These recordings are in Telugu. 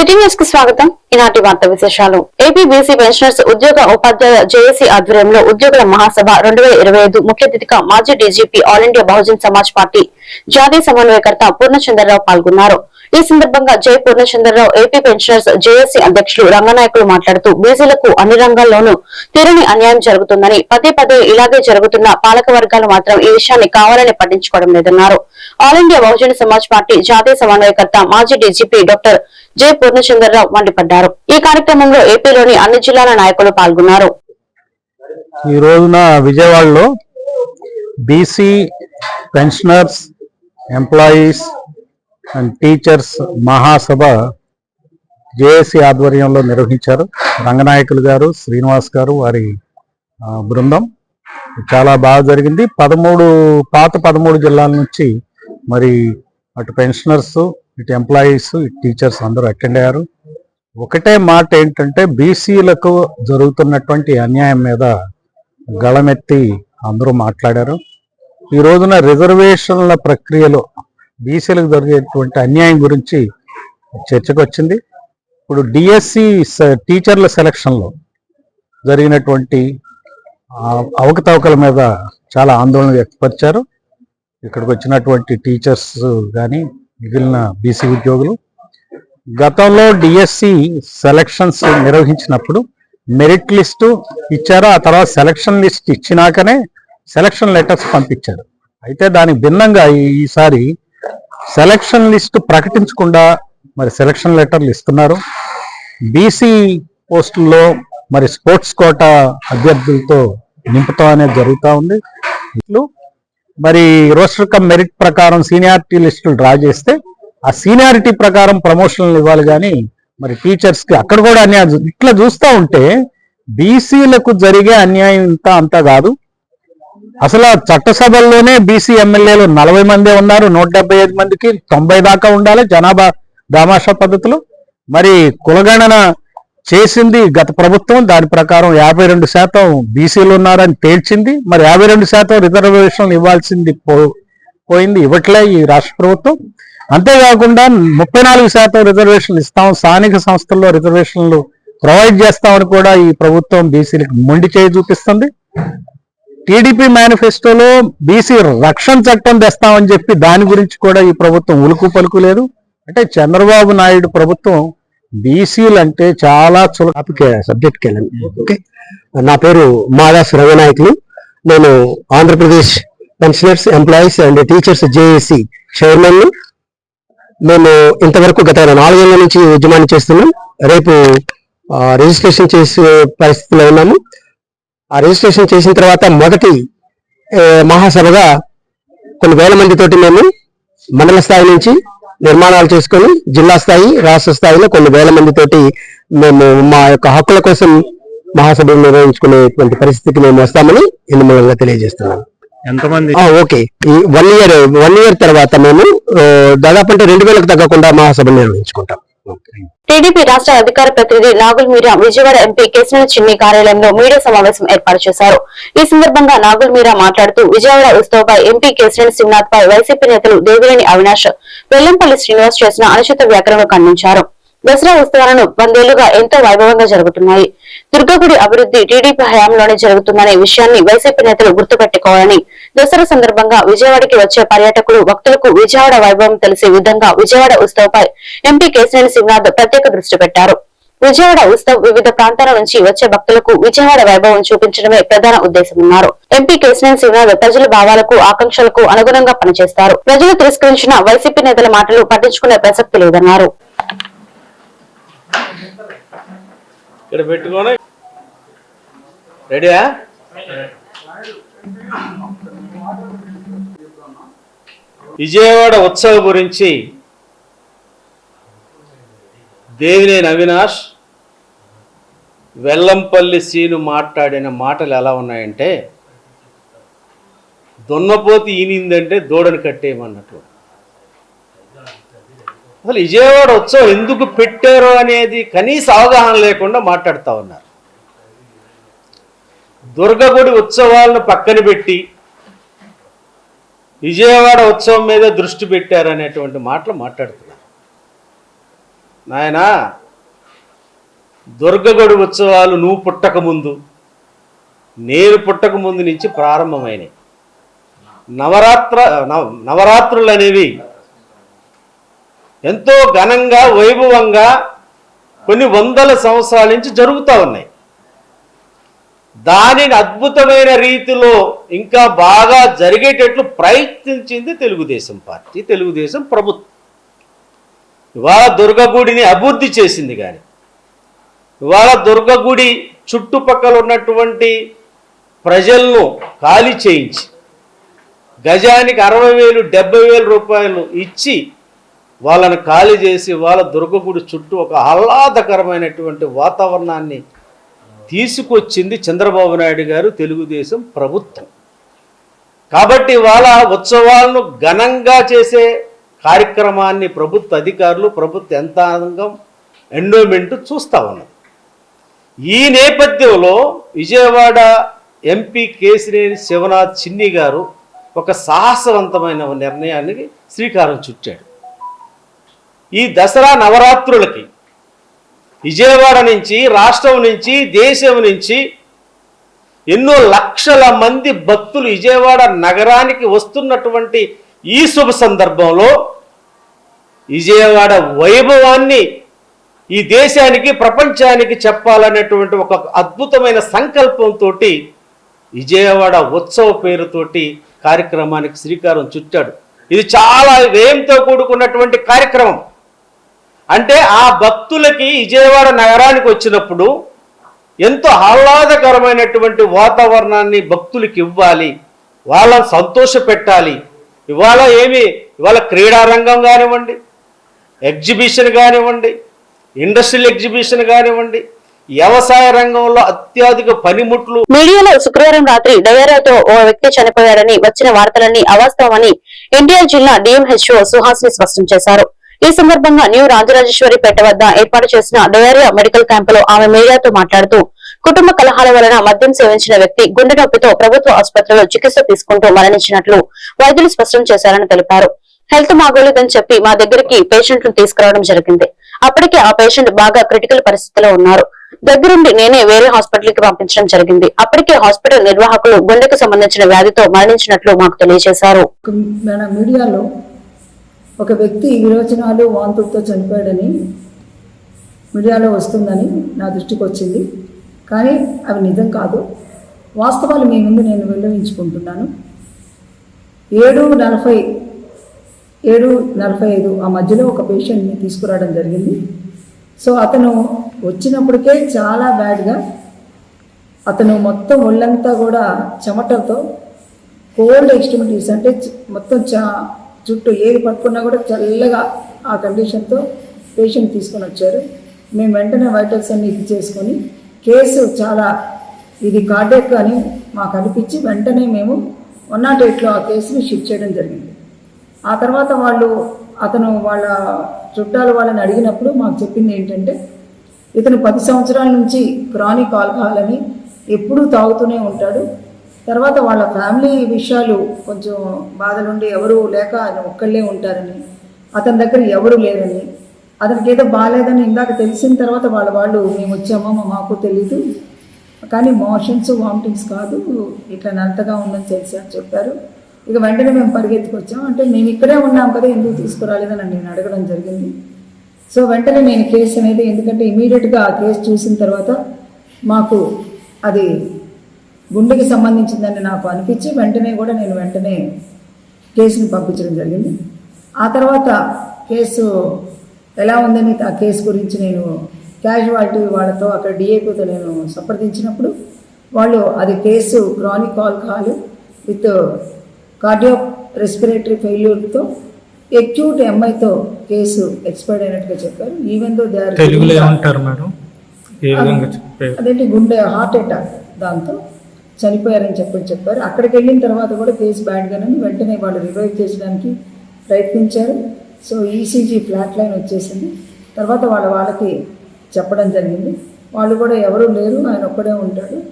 సిటీ న్యూస్కి స్వాగతం. ఈనాటి వార్త విశేషాలు. ఏపీ బీసీ పెన్షనర్స్ ఉద్యోగ ఉపాధ్యాయ జేఏసీ ఆధ్వర్యంలో ఉద్యోగుల మహాసభ రెండు వేల ఇరవై ఐదు ముఖ్య అతిథిగా మాజీ DGP all India Bahujan Samaj party జాతీయ సమన్వయకర్త పూర్ణచంద్రరావు పాల్గొన్నారు. ఈ సందర్భంగా జై పూర్ణచంద్రరావు ఏపీ పెన్షనర్స్ జేఏసీ అధ్యక్షులు రంగనాయకులు మాట్లాడుతూ బీసీలకు అన్ని రంగాల్లోనూ తీరని అన్యాయం జరుగుతుందని పదే పదే ఇలాగే జరుగుతున్న పాలక వర్గాలు మాత్రం ఈ విషయాన్ని కావాలని పట్టించుకోవడం లేదన్నారు. All India Bahujana Samaj party జాతీయ సమన్వయకర్త మాజీ డీజీపీ డాక్టర్ జె పూర్ణచంద్రరావు మండిపడ్డారు. ఈ కార్యక్రమంలో ఏపీలోని అన్ని జిల్లాల నాయకులు పాల్గొన్నారు. ఈ రోజున విజయవాడలో BC pensioners employees and teachers Mahasabha JAC ఆధ్వర్యంలో నిర్వహించారు. రంగనాయకులు గారు శ్రీనివాస్ గారు వారి బృందం. చాలా బాగా జరిగింది. పదమూడు పాత పదమూడు జిల్లాల నుంచి మరి అటు పెన్షనర్స్ ఇటు ఎంప్లాయీస్ ఇటు టీచర్స్ అందరూ అటెండ్ అయ్యారు. ఒకటే మాట ఏంటంటే బీసీలకు జరుగుతున్నటువంటి అన్యాయం మీద గళమెత్తి అందరూ మాట్లాడారు. ఈ రోజున రిజర్వేషన్ల ప్రక్రియలో బీసీలకు జరిగేటువంటి అన్యాయం గురించి చర్చకు వచ్చింది ఇప్పుడు డిఎస్సి టీచర్ల సెలక్షన్లో జరిగినటువంటి అవకతవకల మీద చాలా ఆందోళన వ్యక్తపరిచారు. ఇక్కడికి వచ్చినటువంటి టీచర్స్ కానీ మిగిలిన బీసీ ఉద్యోగులు. గతంలో డిఎస్సి సెలక్షన్స్ నిర్వహించినప్పుడు మెరిట్ లిస్టు ఇచ్చారు. ఆ తర్వాత సెలక్షన్ లిస్ట్ ఇచ్చినాకనే సెలక్షన్ లెటర్స్ పంపించారు. అయితే దానికి భిన్నంగా ఈసారి సెలక్షన్ లిస్ట్ ప్రకటించకుండా మరి సెలక్షన్ లెటర్లు ఇస్తున్నారు. బీసీ పోస్టుల్లో మరి స్పోర్ట్స్ కోట అభ్యర్థులతో నింపటం అనేది జరుగుతూ ఉంది. ఇట్లు మరి రోస్టర్ కమ్ మెరిట్ ప్రకారం సీనియారిటీ లిస్టులు డ్రా చేస్తే ఆ సీనియారిటీ ప్రకారం ప్రమోషన్లు ఇవ్వాలి కానీ మరి టీచర్స్కి అక్కడ కూడా అన్యాయం ఇట్లా చూస్తూ ఉంటే బీసీలకు జరిగే అన్యాయం ఇంత అంతా కాదు. అసలు ఆ చట్టసభల్లోనే బీసీ ఎమ్మెల్యేలు నలభై మందే ఉన్నారు నూట డెబ్బై ఐదు మందికి తొంభై దాకా ఉండాలి జనాభా దామాషా పద్ధతిలో. మరి కులగణన చేసింది గత ప్రభుత్వం దాని ప్రకారం యాభై రెండు శాతం బీసీలు ఉన్నారని తేల్చింది. మరి యాభై రెండు శాతం రిజర్వేషన్లు ఇవ్వాల్సింది పో పోయింది ఇవ్వట్లే ఈ రాష్ట్ర ప్రభుత్వం. అంతేకాకుండా ముప్పై నాలుగు శాతం రిజర్వేషన్లు ఇస్తాం స్థానిక సంస్థల్లో రిజర్వేషన్లు ప్రొవైడ్ చేస్తామని కూడా ఈ ప్రభుత్వం బీసీలకు మొండి చేయి చూపిస్తుంది. టీడీపీ మేనిఫెస్టోలో బీసీ రక్షణ చట్టం తెస్తామని చెప్పి దాని గురించి కూడా ఈ ప్రభుత్వం ఉలుకు పలుకు లేదు. అంటే చంద్రబాబు నాయుడు ప్రభుత్వం బీసీలు అంటే చాలా చుల సబ్జెక్ట్కి వెళ్ళండి ఓకే. నా పేరు మాదాస్ రంగనాయకులు నేను Andhra Pradesh pensioners employees and teachers JAC chairman మేము ఇంతవరకు గత నాలుగేళ్ళ నుంచి ఉద్యమాన్ని చేస్తున్నాం. రేపు రిజిస్ట్రేషన్ చేసే పరిస్థితిలో ఉన్నాము. ఆ రిజిస్ట్రేషన్ చేసిన తర్వాత మొదటి మహాసభగా కొన్ని వేల మందితోటి మేము మండల స్థాయి నుంచి నిర్మాణాలు చేసుకొని జిల్లా స్థాయి రాష్ట్ర స్థాయిలో కొన్ని వేల మందితోటి మేము మా యొక్క హక్కుల కోసం మహాసభలు నిర్వహించుకునేటువంటి పరిస్థితికి మేము వస్తామని ఇందు మూలంగా తెలియజేస్తున్నాం. ఎంతమంది? ఓకే. ఈ వన్ ఇయర్ వన్ ఇయర్ తర్వాత మేము దాదాపు అంటే రెండు వేలకు తగ్గకుండా మహాసభలు నిర్వహించుకుంటాం. టీడీపీ రాష్ట్ర అధికార ప్రతినిధి నాగుల్ మీరా విజయవాడ ఎంపీ కేశవ చిన్ని కార్యాలయంలో మీడియా సమావేశం ఏర్పాటు చేశారు. ఈ సందర్భంగా నాగుల్ మీరా మాట్లాడుతూ విజయవాడ ఉత్సవపై ఎంపీ కేశవ సింగ్నాథ్ పై వైసీపీ నేతలు దేవినేని అవినాష్ వెల్లంపల్లి శ్రీనివాస్ చేసిన అనుచిత వ్యాఖ్యలను ఖండించారు. దసరా ఉత్సవాలను వందేళ్ళుగా ఎంతో వైభవంగా జరుగుతున్నాయి. దుర్గగుడి అభివృద్ధి టీడీపీ హయాంలోనే జరుగుతుందనే విషయాన్ని వైసీపీ నేతలు గుర్తుపెట్టుకోవాలని దసరా సందర్భంగా విజయవాడకి వచ్చే పర్యాటకులు భక్తులకు విజయవాడ వైభవం తెలిసే విధంగా విజయవాడ ఉత్సవపై ఎంపీ కేశినేని సింగ్నాథ్ ప్రత్యేక దృష్టి పెట్టారు. విజయవాడ ఉత్సవ్ వివిధ ప్రాంతాల నుంచి వచ్చే భక్తులకు విజయవాడ వైభవం చూపించడమే ప్రధాన ఉద్దేశమన్నారు. ఎంపీ కేశినేని సింగ్నాథ్ ప్రజల భావాలకు ఆకాంక్షలకు అనుగుణంగా పనిచేస్తారు. ప్రజలు తిరస్కరించిన వైసీపీ నేతల మాటలు పట్టించుకునే ప్రసక్తి లేదన్నారు. ఇక్కడ పెట్టుకొని. రెడీయా? విజయవాడ ఉత్సవ గురించి దేవినేని అవినాష్ వెల్లంపల్లి సీను మాట్లాడిన మాటలు ఎలా ఉన్నాయంటే దున్నపోతి ఈనిందంటే దూడని కట్టేయమన్నట్లు అసలు విజయవాడ ఉత్సవం ఎందుకు పెట్టారో అనేది కనీస అవగాహన లేకుండా మాట్లాడుతూ ఉన్నారు. దుర్గగుడి ఉత్సవాలను పక్కన పెట్టి విజయవాడ ఉత్సవం మీద దృష్టి పెట్టారనేటువంటి మాటలు మాట్లాడుతున్నారు. నాయనా దుర్గగుడి ఉత్సవాలు నువ్వు పుట్టకముందు నేను పుట్టకముందు నుంచి ప్రారంభమైనవి నవరాత్ర నవ- నవరాత్రులు అనేవి ఎంతో ఘనంగా వైభవంగా కొన్ని వందల సంవత్సరాల నుంచి జరుగుతూ ఉన్నాయి. దానిని అద్భుతమైన రీతిలో ఇంకా బాగా జరిగేటట్లు ప్రయత్నించింది తెలుగుదేశం పార్టీ తెలుగుదేశం ప్రభుత్వం. ఇవాళ దుర్గగుడిని అభివృద్ధి చేసింది కానీ ఇవాళ దుర్గగుడి చుట్టుపక్కల ఉన్నటువంటి ప్రజలను ఖాళీ చేయించి గజానికి అరవై వేలు డెబ్బై వేల రూపాయలు ఇచ్చి వాళ్ళని ఖాళీ చేసి వాళ్ళ దుర్గగుడి చుట్టూ ఒక ఆహ్లాదకరమైనటువంటి వాతావరణాన్ని తీసుకొచ్చింది చంద్రబాబు నాయుడు గారు తెలుగుదేశం ప్రభుత్వం. కాబట్టి వాళ్ళ ఉత్సవాలను ఘనంగా చేసే కార్యక్రమాన్ని ప్రభుత్వ అధికారులు ప్రభుత్వ యంత్రాంగం ఎండోమెంట్ చూస్తూ ఉన్నది ఈ నేపథ్యంలో విజయవాడ ఎంపీ కేసినేని శివనాథ్ చిన్ని గారు ఒక సాహసవంతమైన నిర్ణయానికి శ్రీకారం చుట్టాడు. ఈ దసరా నవరాత్రులకి విజయవాడ నుంచి రాష్ట్రం నుంచి దేశం నుంచి ఎన్నో లక్షల మంది భక్తులు విజయవాడ నగరానికి వస్తున్నటువంటి ఈ శుభ సందర్భంలో విజయవాడ వైభవాన్ని ఈ దేశానికి ప్రపంచానికి చెప్పాలనేటువంటి ఒక అద్భుతమైన సంకల్పంతో విజయవాడ ఉత్సవ పేరుతోటి కార్యక్రమానికి శ్రీకారం చుట్టాడు. ఇది చాలా వ్యయంతో కూడుకున్నటువంటి కార్యక్రమం. అంటే ఆ భక్తులకి విజయవాడ నగరానికి వచ్చినప్పుడు ఎంతో ఆహ్లాదకరమైనటువంటి వాతావరణాన్ని భక్తులకి ఇవ్వాలి వాళ్ళని సంతోష పెట్టాలి ఇవాళ ఏమి? ఇవాళ క్రీడా రంగం కానివ్వండి ఎగ్జిబిషన్ కానివ్వండి ఇండస్ట్రియల్ ఎగ్జిబిషన్ కానివ్వండి వ్యవసాయ రంగంలో అత్యధిక పనిముట్లు మీడియాలో శుక్రవారం రాత్రి డయేరాతో ఓ వ్యక్తి చనిపోయాడని వచ్చిన వార్తలన్నీ అవాస్తవమని ఎన్టీఆర్ జిల్లా డిఎంహెచ్ఓ సుహాసిని స్పష్టం చేశారు. ఈ సందర్భంగా న్యూ రాజరాజేశ్వరిపేట వద్ద ఏర్పాటు చేసిన డయేరియా మెడికల్ క్యాంపులో ఆమె మీడియాతో మాట్లాడుతూ కుటుంబ కలహాల వలన మద్యం సేవించిన వ్యక్తి గుండె నొప్పితో ప్రభుత్వ ఆసుపత్రిలో చికిత్స తీసుకుంటూ మరణించినట్లు వైద్యులు స్పష్టం చేశారని తెలిపారు. హెల్త్ మాగోలేదని చెప్పి మా దగ్గరికి పేషెంట్ను తీసుకురావడం జరిగింది. అప్పటికే ఆ పేషెంట్ బాగా క్రిటికల్ పరిస్థితిలో ఉన్నారు. దగ్గరుండి నేనే వేరే హాస్పిటల్కి పంపించడం జరిగింది. అప్పటికే హాస్పిటల్ నిర్వాహకులు గుండెకు సంబంధించిన వ్యాధితో మరణించినట్లు మాకు తెలియజేశారు. మీడియాలో ఒక వ్యక్తి విరోచనాలు వాంతులతో చనిపోయాడని మీడియాలో వస్తుందని నా దృష్టికి వచ్చింది. కానీ అవి నిజం కాదు. వాస్తవాలు మీ ముందు నేను వెల్లడించుకుంటున్నాను. ఏడు నలభై ఏడు నలభై ఐదు ఆ మధ్యలో ఒక పేషెంట్ని తీసుకురావడం జరిగింది. సో అతను వచ్చినప్పటికే చాలా బ్యాడ్గా అతను మొత్తం ఒళ్ళంతా కూడా చెమటతో కోల్డ్ ఎక్స్ట్రిమిటీస్ అంటే మొత్తం చా చుట్టూ ఏది పట్టుకున్నా కూడా చల్లగా ఆ కండిషన్తో పేషెంట్ తీసుకొని వచ్చారు. మేము వెంటనే వైటల్స్ అన్ని ఇది చేసుకొని కేసు చాలా ఇది కార్డెక్ అని మాకు అనిపించి వెంటనే మేము వన్ నాట్ ఎయిట్లో ఆ కేసుని షిఫ్ట్ చేయడం జరిగింది. ఆ తర్వాత వాళ్ళు అతను వాళ్ళ చుట్టాలు వాళ్ళని అడిగినప్పుడు మాకు చెప్పింది ఏంటంటే ఇతను పది సంవత్సరాల నుంచి క్రానిక్ ఆల్కహాల్ అని ఎప్పుడూ తాగుతూనే ఉంటాడు. తర్వాత వాళ్ళ ఫ్యామిలీ విషయాలు కొంచెం బాధలుండి ఎవరు లేక ఆయన ఒక్కళ్ళే ఉంటారని అతని దగ్గర ఎవరు లేరని అతనికి ఏదో బాగాలేదని ఇందాక తెలిసిన తర్వాత వాళ్ళ వాళ్ళు మేము వచ్చామో? మాకు తెలీదు. కానీ మోషన్స్ వామిటింగ్స్ కాదు. ఇట్లా నల్లగా ఉందని తెలిసి అని చెప్పారు. ఇక వెంటనే మేము పరిగెత్తుకొచ్చాం. అంటే మేము ఇక్కడే ఉన్నాం కదా ఎందుకు తీసుకురాలేదని నేను అడగడం జరిగింది. సో వెంటనే నేను కేసు అనేది ఎందుకంటే ఇమీడియట్గా ఆ కేసు చూసిన తర్వాత మాకు అది గుండెకి సంబంధించిందని నాకు అనిపించి వెంటనే కూడా నేను వెంటనే కేసుని పంపించడం జరిగింది. ఆ తర్వాత కేసు ఎలా ఉందని ఆ కేసు గురించి నేను క్యాజువాలిటీ వాళ్ళతో అక్కడ డిఏపితో నేను సంప్రదించినప్పుడు వాళ్ళు అది case chronic alcohol with cardio respiratory ఫెయిల్యూర్తో acute ఎంఐతో కేసు ఎక్స్పైర్డ్ అయినట్టుగా చెప్పారు. ఈవెన్ దో దే ఆర్ అదేంటి? గుండె హార్ట్ అటాక్ దాంతో. చనిపోయారని చెప్పి చెప్పారు. అక్కడికి వెళ్ళిన తర్వాత కూడా కేసు బ్యాడ్గానే వెంటనే వాళ్ళు రివైవ్ చేసడానికి ప్రయత్నించారు. సో ఈసీజీ ఫ్లాట్ లైన్ వచ్చేసింది. తర్వాత వాళ్ళ వాళ్ళకి చెప్పడం జరిగింది. వాళ్ళు కూడా ఎవరు లేరు. ఆయన ఒక్కడే ఉంటాడు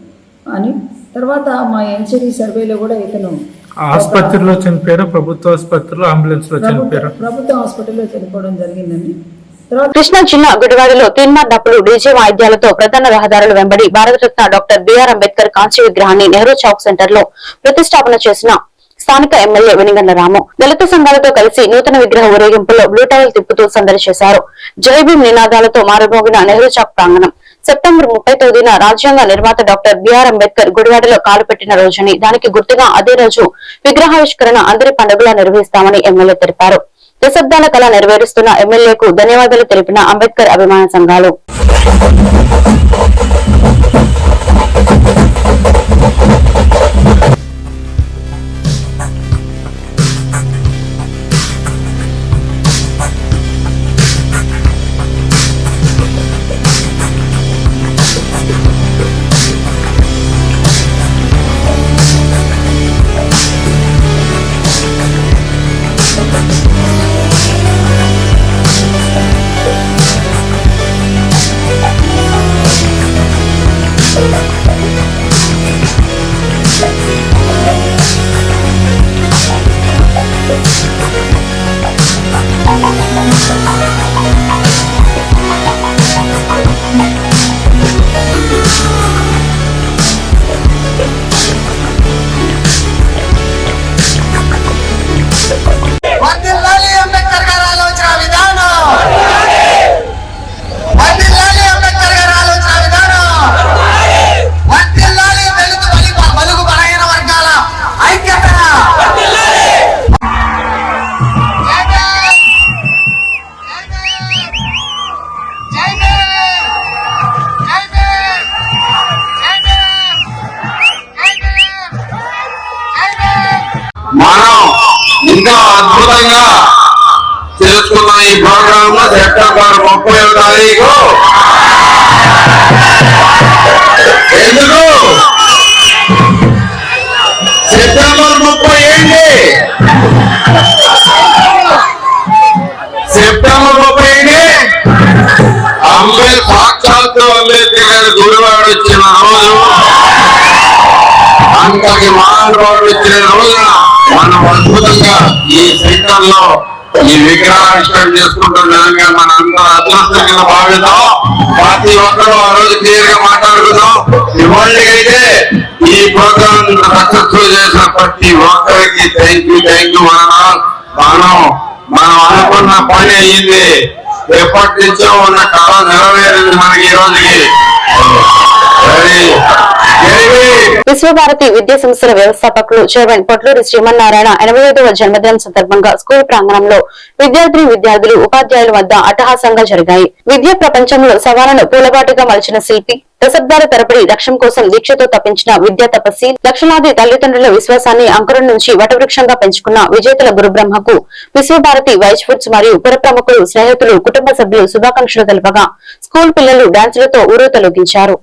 అని. తర్వాత మా ఎన్సీడీ సర్వేలో కూడా ఇతను ఆసుపత్రిలో చనిపోయారా? ప్రభుత్వ ఆసుపత్రిలో అంబులెన్స్లో ప్రభుత్వ చనిపోయారా? ప్రభుత్వ హాస్పిటల్లో చనిపోవడం జరిగిందండి. కృష్ణా చిన్న గుడివాడలో తీన్మార్ డప్పులు డీజే వాయిద్యాలతో ప్రధాన రహదారుల వెంబడి భారతరత్న డాక్టర్ బిఆర్ అంబేద్కర్ కాంస్య విగ్రహాన్ని నెహ్రూ చౌక్ సెంటర్లో ప్రతిష్టాపన చేసిన స్థానిక ఎమ్మెల్యే వెనిగండ్ల రాము. దళిత సంఘాలతో కలిసి నూతన విగ్రహ ఊరేగింపులో బ్లూ టవల్ తిప్పుతూ సందడి చేశారు. జై నినాదాలతో మారుమోగిన నెహ్రూ చౌక్ ప్రాంగణం. సెప్టెంబర్ ముప్పై తొమ్మిదిన రాజ్యాంగ నిర్మాత డాక్టర్ బిఆర్ అంబేద్కర్ గుడివాడలో కాలు పెట్టిన రోజుని దానికి గుర్తుగా అదే రోజు విగ్రహావిష్కరణ అందరి పండుగలా నిర్వహిస్తామని ఎమ్మెల్యే తెలిపారు. దశాబ్దాల కళ నెరవేరుస్తున్న ఎమ్మెల్యేకు ధన్యవాదాలు తెలిపిన అంబేద్కర్ అభిమాన సంఘాలు. ముప్పై తారీఖు. ఎందుకు? సెప్టెంబర్ ముప్పై ఏంటి? సెప్టెంబర్ ముప్పై ఏంటి? అంబేద్ సాక్షాత్తు అంబేద్కర్ గారి గురువాడు వచ్చిన రోజు అంతకి మహానుభావుడు వచ్చిన రోజున మనం అద్భుతంగా ఈ సెంటర్లో ఈ విగ్రహావిష్కరణ చేసుకుంటున్నాక మన అందరూ అదృష్టంగా భావిద్దాం. ప్రతి ఒక్కరూ ఆ రోజు క్లియర్గా మాట్లాడుకుందాం. ఇవాళకైతే ఈ ప్రోగ్రామ్ సక్సెస్ఫుల్ చేసిన ప్రతి ఒక్కరికి థ్యాంక్ యూ థ్యాంక్ యూ మన మనం మనం అనుకున్న పని అయ్యింది. ఎప్పటి నుంచో ఉన్న కళ నెరవేరింది మనకి ఈ రోజుకి. విశ్వభారతి విద్యా సంస్థల వ్యవస్థాపకులు చైర్మన్ పొట్లూరి శ్రీమన్నారాయణ ఎనభై ఐదవ జన్మదినం సందర్భంగా స్కూల్ ప్రాంగణంలో విద్యార్థిని విద్యార్థులు ఉపాధ్యాయుల వద్ద అట్టహాసంగా జరిగాయి. విద్యా ప్రపంచంలో సవాలను పూలబాటుగా మలిచిన శిల్పి దశాబ్దాల తరబడి లక్ష్యం కోసం దీక్షతో తప్పించిన విద్యా తపస్సి లక్షలాది తల్లిదండ్రుల విశ్వాసాన్ని అంకురం నుంచి వటవృక్షంగా పెంచుకున్న విజేతల గురుబ్రహ్మకు విశ్వభారతి వైస్ ఫుడ్స్ మరియు పుర ప్రముఖులు స్నేహితులు కుటుంబ సభ్యులు శుభాకాంక్షలు తెలపగా స్కూల్ పిల్లలు డాన్సులతో ఊరు తొలగించారు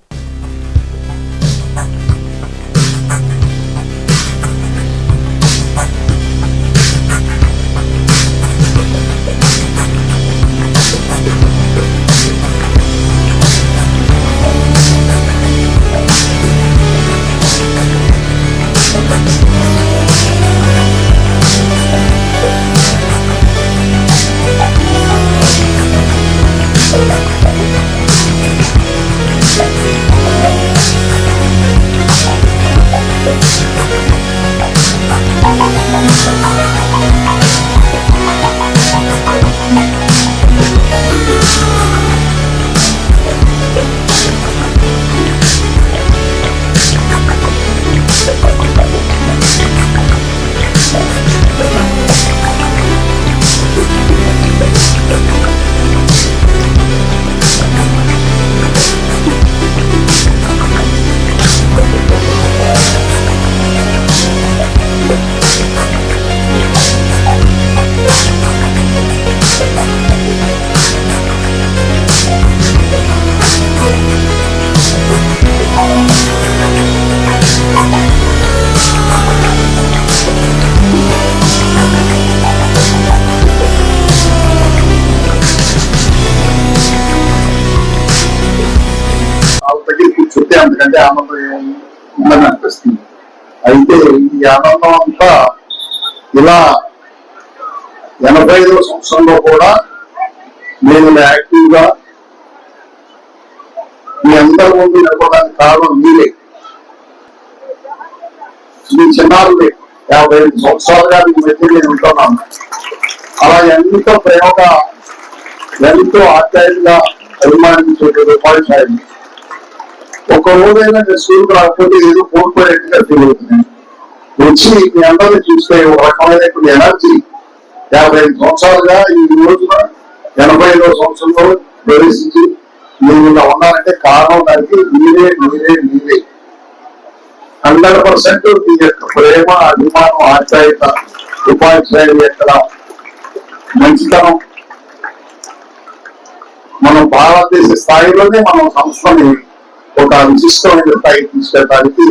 ఎందుకంటే ఆనందం ఉందని అనిపిస్తుంది. అయితే ఈ ఆనందం అంతా ఇలా ఎనభై ఐదవ సంవత్సరంలో కూడా నేను యాక్టివ్గా మీ అందరి ముందు నిలబడడానికి కారణం మీరే. మీ చిన్నారులే. యాభై ఐదు సంవత్సరాలుగా మీ మధ్య నేను ఉంటున్నాను. అలా ఎంతో ప్రేమగా ఎంతో ఆప్యాయంగా అభిమానించే ఉపాధ్యాయులు ఒక రోజైనా నేను రాకపోతే ఏదో కోల్పోయేట్టుగా ఫీల్ అవుతున్నాను వచ్చి మీ అందరిని చూస్తే ఒక రకమైనటువంటి ఎనర్జీ యాభై ఐదు సంవత్సరాలుగా ఈ రోజున ఎనభై ఐదో సంవత్సరంలో ప్రవేశించి నేను ఇలా ఉన్నానంటే కారణం దానికి మీరే మీరే మీరే. హండ్రెడ్ పర్సెంట్ మీ యొక్క ప్రేమ అభిమానం ఆధ్యాయత ఉపాధ్యాయుల యొక్క మంచితనం. మనం భారతదేశ స్థాయిలోనే మనం సంస్థని ఒక విశిష్టమైన స్థాయి తీసుకెళ్ళడానికి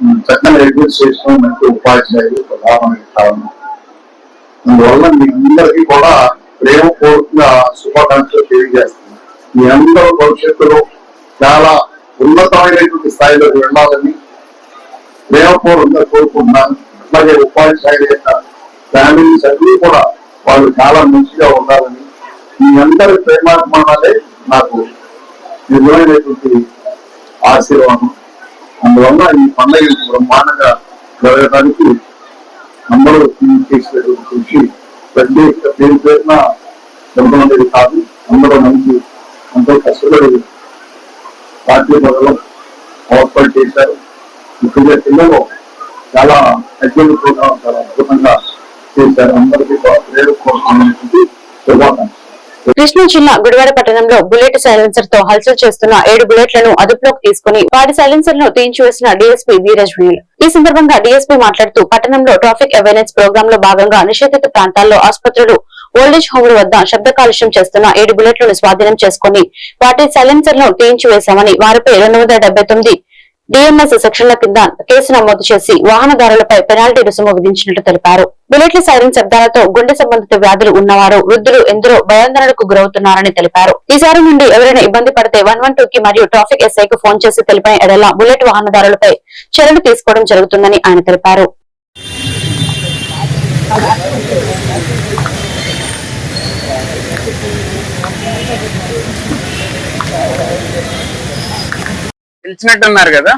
ఉమ్, చక్కని అడ్మినిస్ట్రేషన్ మంచి ఉపాధ్యాయులు ప్రధానమైన కారణం అందువల్ల మీ అందరికీ కూడా ప్రేమపూర్వకంగా శుభాకాంక్షలు తెలియజేస్తుంది మీ అందరూ భవిష్యత్తులో చాలా ఉన్నతమైనటువంటి స్థాయిలోకి వెళ్ళాలని ప్రేమపూర్వకంగా కోరుకుంటున్నాను. అలాగే ఉపాధ్యాయుల యొక్క ఫ్యామిలీస్ అన్ని కూడా వాళ్ళు చాలా మంచిగా ఉండాలని. మీ అందరి ప్రేమాభిమానాలే నాకు నిజమైనటువంటి ఆశీర్వాదం. అందువల్ల ఈ పండుగ బ్రహ్మాండంగా జరగడానికి అందరూ చేసినటువంటి కృషి పెద్ద పేరు పేరున చెప్పడం కాదు. అందరూ మంచి ఎంతో కష్టపడి పార్టీ పదవులు ఏర్పాటు చేశారు. ముఖ్యంగా పిల్లలు చాలా అధ్యయన ప్రోగ్రాం చాలా అద్భుతంగా చేశారు. అందరికీ ప్రేరకమైనటువంటి శుభాకాంక్షలు. కృష్ణా జిల్లా గుడివాడ పట్టణంలో బుల్లెట్ సైలెన్సర్తో హల్చల్ చేస్తున్న ఏడు బుల్లెట్లను అదుపులోకి తీసుకుని వాటి సైలెన్సర్ను తీయించివేసిన డీఎస్పీ వీరజ్ వీల్ ఈ సందర్భంగా డీఎస్పీ మాట్లాడుతూ పట్టణంలో ట్రాఫిక్ అవేర్నెస్ ప్రోగ్రామ్లో భాగంగా నిషేధిత ప్రాంతాల్లో ఆసుపత్రులు ఓల్డేజ్ హోమ్ల వద్ద శబ్ద కాలుష్యం చేస్తున్న ఏడు బుల్లెట్లను స్వాధీనం చేసుకుని వాటి సైలెన్సర్ను తీయించివేశామని వారిపై రెండు వందల డెబ్బై తొమ్మిది డిఎంఎస్ సెక్షన్ల కింద కేసు నమోదు చేసి వాహనదారులపై పెనాల్టీ రుసుము విధించినట్టు తెలిపారు. బుల్లెట్ల సైరన్ శబ్దాలతో గుండె సంబంధిత వ్యాధులు ఉన్నవారు వృద్ధులు ఎందరో భయాందోళనకు గురవుతున్నారని తెలిపారు. ఈసారి నుండి ఎవరైనా ఇబ్బంది పడితే వన్ వన్ టూ కి మరియు ట్రాఫిక్ ఎస్ఐకు ఫోన్ చేసి తెలిపిన ఎడల బుల్లెట్ వాహనదారులపై చర్యలు తీసుకోవడం జరుగుతుందని ఆయన తెలిపారు. పిలిచినట్టున్నారు కదా?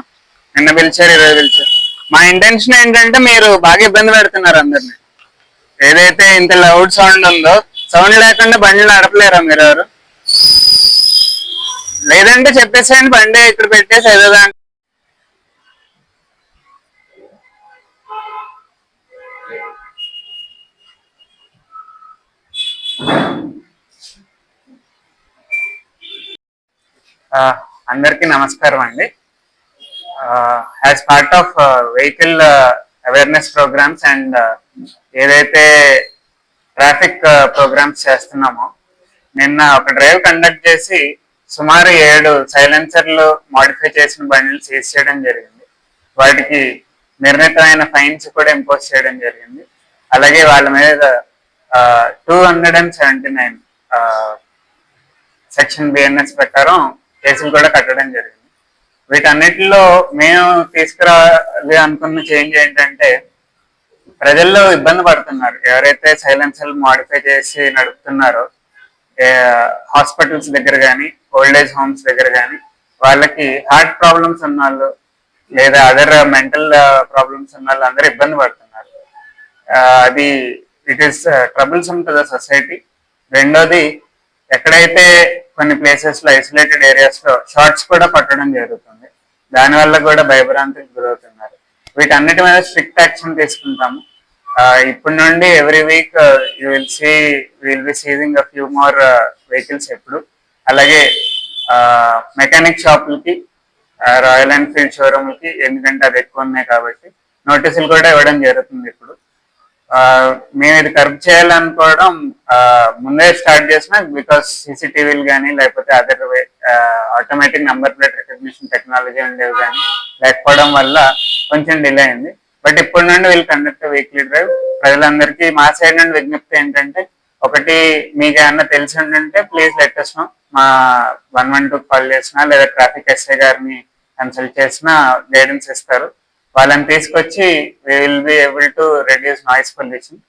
నిన్న పిలిచారు ఈరోజు పిలిచారు. మా ఇంటెన్షన్ ఏంటంటే మీరు బాగా ఇబ్బంది పెడుతున్నారు అందరిని. ఏదైతే ఇంత లౌడ్ సౌండ్ ఉందో సౌండ్ లేకుండా బండి నడపలేరా మీరు ఎవరు? లేదంటే చెప్పేసేయండి బండి ఇక్కడ పెట్టేసి ఏదో దాంట్లో అందరికీ నమస్కారం అండి. As part of vehicle awareness programs and ఏదైతే ట్రాఫిక్ ప్రోగ్రామ్స్ చేస్తున్నామో నిన్న ఒక డ్రైవ్ కండక్ట్ చేసి సుమారు ఏడు సైలెన్సర్లు మాడిఫై చేసిన బండ్లు సీజ్ చేయడం జరిగింది. వాటికి నిర్ణీతమైన ఫైన్స్ కూడా ఇంపోజ్ చేయడం జరిగింది. అలాగే వాళ్ళ మీద two hundred and seventy nine section BNS ప్రకారం కేసులు కూడా కట్టడం జరిగింది. వీటన్నిటిలో మేము తీసుకురావాలి అనుకున్న చేంజ్ ఏంటంటే ప్రజల్లో ఇబ్బంది పడుతున్నారు. ఎవరైతే సైలెన్సర్ మాడిఫై చేసి నడుపుతున్నారో హాస్పిటల్స్ దగ్గర కానీ ఓల్డ్ ఏజ్ హోమ్స్ దగ్గర కానీ వాళ్ళకి హార్ట్ ప్రాబ్లమ్స్ ఉన్న వాళ్ళు లేదా అదర్ మెంటల్ ప్రాబ్లమ్స్ ఉన్న వాళ్ళు అందరూ ఇబ్బంది పడుతున్నారు. అది it is troublesome to the society రెండోది ఎక్కడైతే కొన్ని ప్లేసెస్లో ఐసోలేటెడ్ ఏరియాస్లో షార్ట్స్ కూడా పట్టడం జరుగుతుంది. దానివల్ల కూడా భయభ్రాంతికి గురవుతున్నారు. వీటన్నిటి మీద స్ట్రిక్ట్ యాక్షన్ తీసుకుంటాము. ఇప్పుడు ఇప్పటి నుండి every week you will see will be seizing a few more vehicles ఎప్పుడు. అలాగే మెకానిక్ షాపులకి రాయల్ ఎన్ఫీల్డ్ షోరూమ్లకి ఎందుకంటే అది ఎక్కువ ఉన్నాయి కాబట్టి నోటీసులు కూడా ఇవ్వడం జరుగుతుంది ఇప్పుడు. మేము ఇది కరెక్ట్ చేయాలనుకోవడం ముందే స్టార్ట్ చేసిన బికాస్ సీసీటీవీలు కానీ లేకపోతే other automatic number plate recognition technology ఉండేవి కానీ లేకపోవడం వల్ల కొంచెం డిలే అయింది. బట్ ఇప్పటి నుండి వీళ్ళు కండక్ట్ వీక్లీ డ్రైవ్ ప్రజలందరికీ మా సైడ్ నుండి విజ్ఞప్తి ఏంటంటే ఒకటి మీకు ఏమన్నా తెలిసి ఉంటే ప్లీజ్ లెటర్స్ మా వన్ వన్ టూ కాల్ చేసినా లేదా ట్రాఫిక్ ఎస్ఐ గారిని కన్సల్ట్ చేసినా గైడెన్స్ ఇస్తారు. వాళ్ళని తీసుకొచ్చి will be able to reduce noise pollution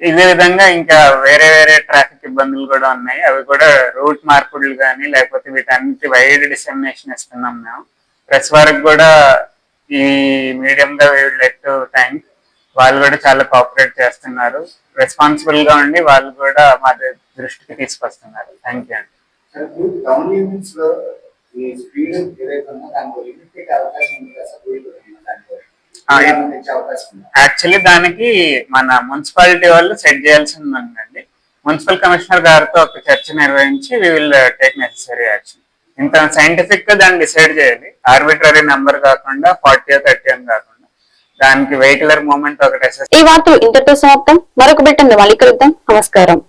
ఇదే విధంగా ఇంకా వేరే వేరే ట్రాఫిక్ ఇబ్బందులు కూడా ఉన్నాయి. అవి కూడా రూట్ మార్పులు కానీ లేకపోతే వీటన్నిటి వైడ్ డిసెమినేషన్ ఇస్తున్నాం మేము. ప్రెస్ వారికి కూడా ఈ మీడియం గా లెట్ థ్యాంక్ వాళ్ళు కూడా చాలా కోఆపరేట్ చేస్తున్నారు. రెస్పాన్సిబుల్గా ఉండి వాళ్ళు కూడా మా దృష్టికి తీసుకొస్తున్నారు. థ్యాంక్ యూ అండి. ఈ స్పీడ్ ఏదైతే ఉందో దానికి అవకాశం ఉంది కదా యాక్చువల్లీ దానికి మన మున్సిపాలిటీ వాళ్ళు సెట్ చేయాల్సింది ఉందండి. మున్సిపల్ కమిషనర్ గారితో ఒక చర్చ నిర్వహించి we will take necessary action ఇంత సైంటిఫిక్గా దాన్ని డిసైడ్ చేయాలి. ఆర్బిటరీ నెంబర్ కాకుండా ఫార్టీ థర్టీ అని కాకుండా. దానికి వెహికులర్ మూమెంట్ ఒకటి ఈ వార్తలు ఇంతటితో సమాప్తం. మరొక బిడ్డ మళ్ళీ కలుద్దాం. నమస్కారం.